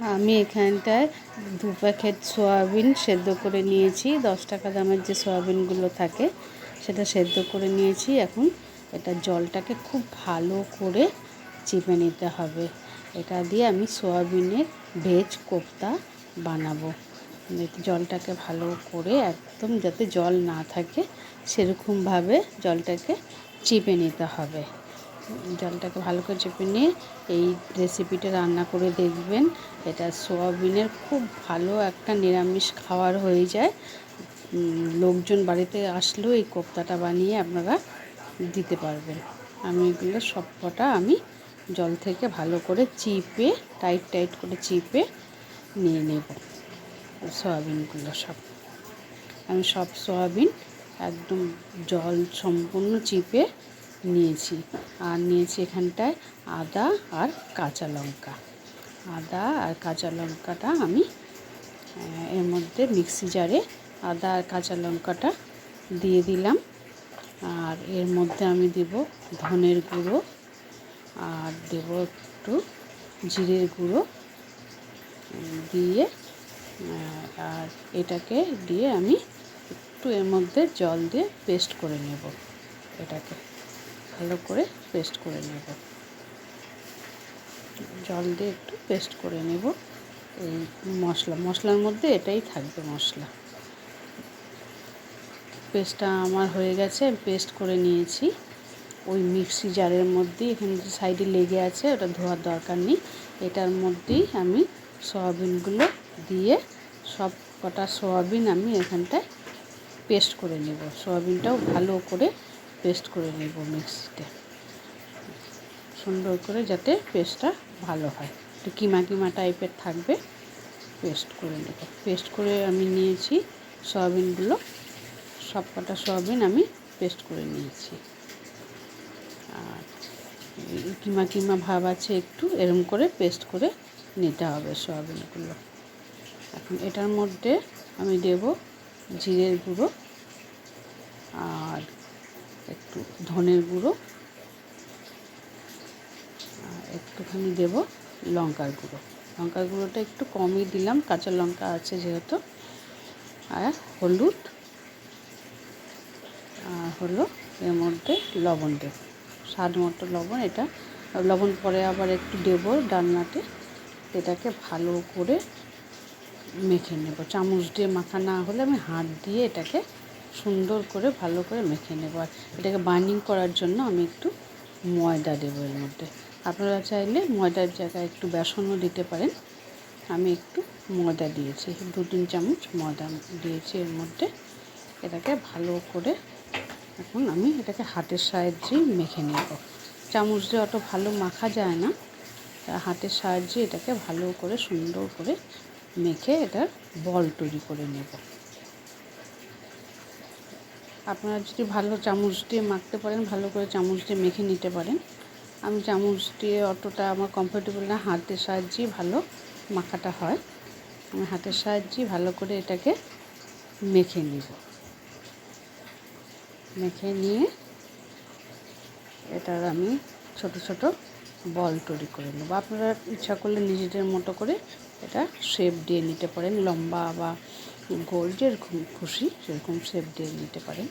আমি এখানটায় দু প্যাকেট সয়াবিন সেদ্ধ করে নিয়েছি। দশ টাকা দামের যে সয়াবিনগুলো থাকে, সেটা সেদ্ধ করে নিয়েছি। এখন এটা জলটাকে খুব ভালো করে চিপে নিতে হবে। এটা দিয়ে আমি সয়াবিনের ভেজ কোপ্তা বানাবো। জলটাকে ভালো করে একদম যাতে জল না থাকে, সেরকমভাবে জলটাকে চিপে নিতে হবে। জলটাকে ভালো করে চেপে নিয়ে এই রেসিপিটা রান্না করে দেখবেন। এটা সোয়াবিনের খুব ভালো একটা নিরামিষ খাবার হয়ে যায়। লোকজন বাড়িতে আসলেও এই কোপ্তাটা বানিয়ে আপনারা দিতে পারবেন। আমি এগুলো সব কটা আমি জল থেকে ভালো করে চিপে, টাইট টাইট করে চিপে নিয়ে নেব সয়াবিনগুলো সব। আমি সব সয়াবিন একদম জল সম্পূর্ণ চিপে নিয়েছি। আর নিয়েছি এখানটায় আদা আর কাঁচা লঙ্কা। আদা আর কাঁচা লঙ্কাটা আমি এর মধ্যে মিক্সি জারে আদা আর কাঁচা লঙ্কাটা দিয়ে দিলাম। আর এর মধ্যে আমি দেব ধনের গুঁড়ো। আর দেব একটু জিরের গুঁড়ো। দিয়ে আর এটাকে দিয়ে আমি একটু এর মধ্যে জল দিয়ে পেস্ট করে নেব এটাকে। ভালো করে পেস্ট করে নেব। জল দিয়ে একটু পেস্ট করে নেব। এই মশলা, মশলার মধ্যে এটাই থাকবে মশলা। পেস্টটা আমার হয়ে গেছে পেস্ট করে নিয়েছি। ওই মিক্সি জারের মধ্যেই, এখানে যে সাইডে লেগে আছে, ওটা ধোয়ার দরকার নেই। এটার মধ্যেই আমি সয়াবিনগুলো দিয়ে সব কটা সয়াবিন আমি এখানটায় পেস্ট করে নেব। সয়াবিনটাও ভালো করে পেস্ট করে নেব মিক্সিতে। সুন্দর করে যাতে পেস্টটা ভালো হয়। একটু কিমা কিমা টাইপের থাকবে, পেস্ট করে নেব। পেস্ট করে আমি নিয়েছি সয়াবিনগুলো। সব কটা সয়াবিন আমি পেস্ট করে নিয়েছি। আর কিমা কিমা ভাব আছে একটু, এরম করে পেস্ট করে নিতে হবে সয়াবিনগুলো। এখন এটার মধ্যে আমি দেব জিরের গুঁড়ো আর একটু ধনের গুঁড়ো, আর একটুখানি দেব লঙ্কার গুঁড়ো। লঙ্কার গুঁড়োটা একটু কমই দিলাম, কাঁচা লঙ্কা আছে যেহেতু। আর হলুদ, আর হলো এর মধ্যে লবণ দেব। স্বাদ মতো লবণ, এটা লবণ পরে আবার একটু দেবো ডালনাতে। এটাকে ভালো করে মেখে নেব। চামচ দিয়ে মাখা না হলে আমি হাত দিয়ে এটাকে সুন্দর করে ভালো করে মেখে নেব। আর এটাকে বাইন্ডিং করার জন্য আমি একটু ময়দা দেবো এর মধ্যে। আপনারা চাইলে ময়দার জায়গায় একটু বেসনও দিতে পারেন। আমি একটু ময়দা দিয়েছি, দু তিন চামচ ময়দা দিয়েছি এর মধ্যে। এটাকে ভালো করে এখন আমি এটাকে হাতের সাহায্যেই মেখে নেব। চামচ দিয়ে অত ভালো মাখা যায় না। হাতের সাহায্যে এটাকে ভালো করে সুন্দর করে মেখে এটার বল তৈরি করে নেব। আপনারা যদি ভালো চামচ দিয়ে মাখতে পারেন, ভালো করে চামচ দিয়ে মেখে নিতে পারেন। আমি চামচ দিয়ে অতটা আমার কমফোর্টেবল না, হাতের সাহায্যেই ভালো মাখাটা হয়। আমি হাতের সাহায্যেই ভালো করে এটাকে মেখে নিব। মেখে নিয়ে এটার আমি ছোট ছোট বল তৈরি করে নেব। আপনারা ইচ্ছা করলে নিজেদের মতো করে এটা শেপ দিয়ে নিতে পারেন। লম্বা বা গোল, যেরকম খুশি, সেরকম শেপ দিয়ে নিতে পারেন।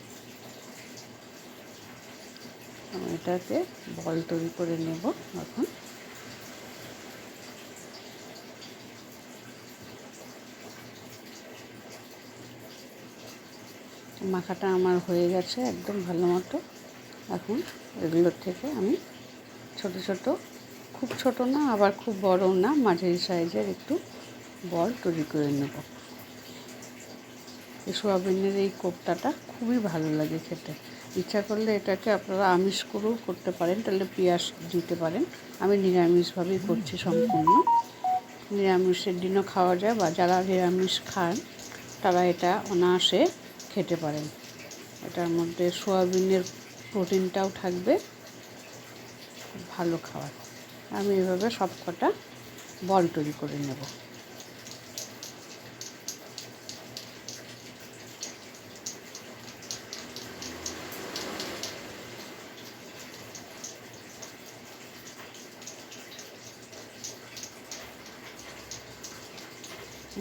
এটাকে বল তৈরি করে নেব এখন। মাখাটা আমার হয়ে গেছে একদম ভালো মতো। এখন এগুলোর থেকে আমি ছোট ছোট খুব ছোট না, আবার খুব বড় না, মাঝারি সাইজের একটু বল তৈরি করে নেব। এই সোয়াবিনের এই কোপ্তাটা খুবই ভালো লাগে খেতে। ইচ্ছা করলে এটাকে আপনারা আমিষ করেও করতে পারেন, তাহলে পেঁয়াজ দিতে পারেন। আমি নিরামিষভাবেই করছি সম্পূর্ণ। নিরামিষের দিনও খাওয়া যায় বা যারা নিরামিষ খান, তারা এটা অনায়াসে খেতে পারেন। এটার মধ্যে সোয়াবিনের প্রোটিনটাও থাকবে ভালো খাবার। আমি এভাবে সব কটা বল তৈরি করে নেব।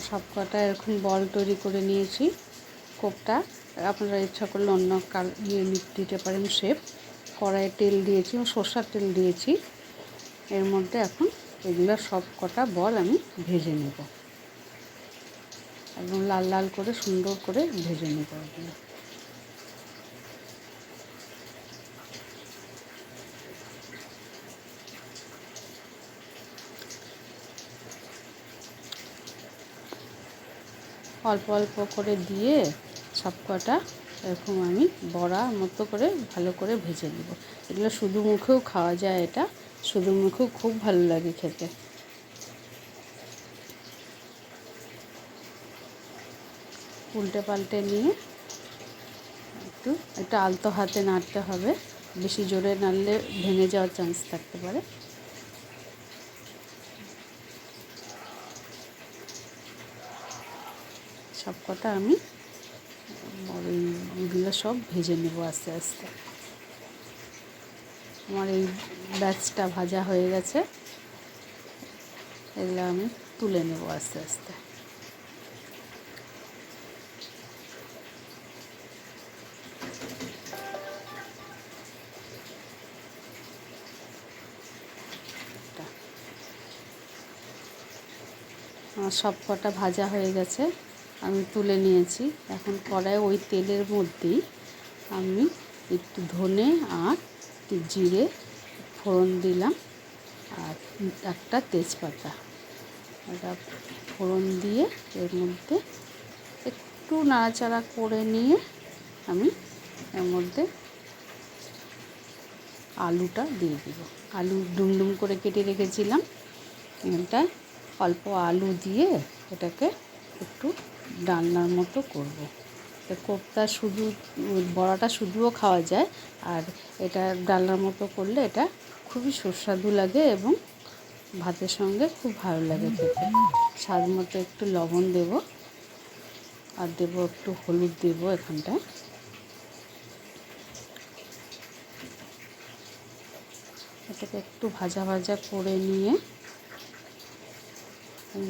সব কটা এরকম বল তৈরি করে নিয়েছি। কোপটা আপনারা ইচ্ছা করলে অন্য কাল ইয়ে দিতে পারেন শেপ। কড়াইয়ে তেল দিয়েছি, সর্ষার তেল দিয়েছি। এর মধ্যে এখন এগুলো সব কটা বল আমি ভেজে নেব। একদম লাল লাল করে সুন্দর করে ভেজে নেব এগুলো। অল্প অল্প করে দিয়ে সব কটা এরকম আমি বড়া মতো করে ভালো করে ভেজে নেব। এগুলো শুধু মুখেও খাওয়া যায় এটা। শুধু মুখেও খুব ভালো লাগে খেতে। উল্টে পাল্টে নিয়ে একটু, একটা আলতো হাতে নাড়তে হবে। বেশি জোরে নাড়লে ভেঙে যাওয়ার চান্স থাকতে পারে। সব কটা আমি ওইগুলো সব ভেজে নেব আস্তে আস্তে। আমার এই ব্যাচটা ভাজা হয়ে গেছে। এগুলো আমি তুলে নেব আস্তে আস্তে। আমার সব কটা ভাজা হয়ে গেছে, আমি তুলে নিয়েছি। এখন কড়াই ওই তেলের মধ্যেই আমি একটু ধনে আর একটু জিরে ফোড়ন দিলাম আর একটা তেজপাতা। এটা ফোড়ন দিয়ে এর মধ্যে একটু নাড়াচাড়া করে নিয়ে আমি এর মধ্যে আলুটা দিয়ে দিব। আলু ডুমডুম করে কেটে রেখেছিলাম। এটা অল্প আলু দিয়ে এটাকে একটু ডালনার মতো করব। কোপ্তা শুধু, বড়াটা শুধুও খাওয়া যায় আর এটা ডালনার মতো করলে এটা খুবই সুস্বাদু লাগে এবং ভাতের সঙ্গে খুব ভালো লাগে খেতে। স্বাদ মতো একটু লবণ দেব আর দেব একটু হলুদ দেব এখানটায়। এটাকে একটু ভাজা ভাজা করে নিয়ে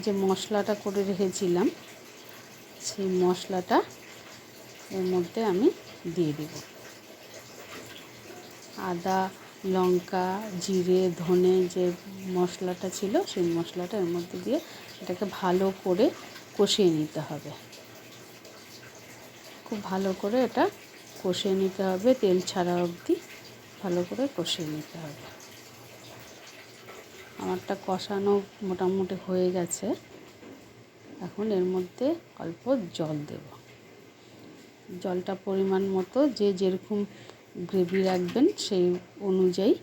যে মশলাটা করে রেখেছিলাম, সেই মশলাটা এর মধ্যে আমি দিয়ে দেব। আদা লঙ্কা, জিরে, ধনে যে মশলাটা ছিল, সেই মশলাটা এর মধ্যে দিয়ে এটাকে ভালো করে কষিয়ে নিতে হবে। খুব ভালো করে এটা কষিয়ে নিতে হবে, তেল ছাড়া অবধি ভালো করে কষিয়ে নিতে হবে। আমারটা কষানো মোটামুটি হয়ে গেছে। এখন এর মধ্যে অল্প জল দেব। জলটা পরিমাণ মতো যে যেরকম গ্রেভি রাখবেন, সেই অনুযায়ী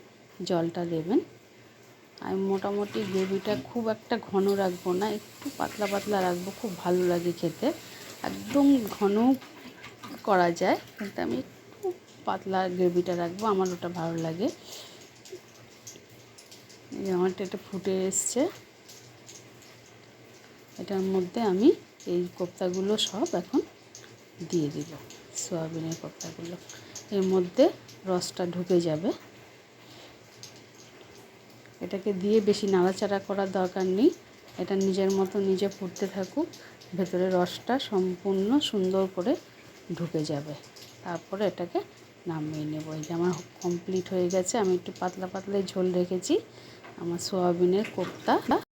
জলটা দেবেন। আমি মোটামুটি গ্রেভিটা খুব একটা ঘন রাখব না, একটু পাতলা পাতলা রাখব, খুব ভালো লাগে খেতে। একদম ঘন করা যায়, কিন্তু আমি একটু পাতলা গ্রেভিটা রাখব, আমার ওটা ভালো লাগে। আমারটা এটা ফুটে এসছে। এটার মধ্যে আমি এই কোপ্তাগুলো সব এখন দিয়ে দিব, সয়াবিনের কোপ্তাগুলো। এর মধ্যে রসটা ঢুকে যাবে। এটাকে দিয়ে বেশি নাড়াচাড়া করার দরকার নেই। এটা নিজের মতো নিজে ফুটতে থাকুক, ভেতরে রসটা সম্পূর্ণ সুন্দর করে ঢুকে যাবে। তারপরে এটাকে নামিয়ে নেব। এই যে আমার কমপ্লিট হয়ে গেছে, আমি একটু পাতলা পাতলা ঝোল রেখেছি। আমার সোয়াবিনের কোপ্তা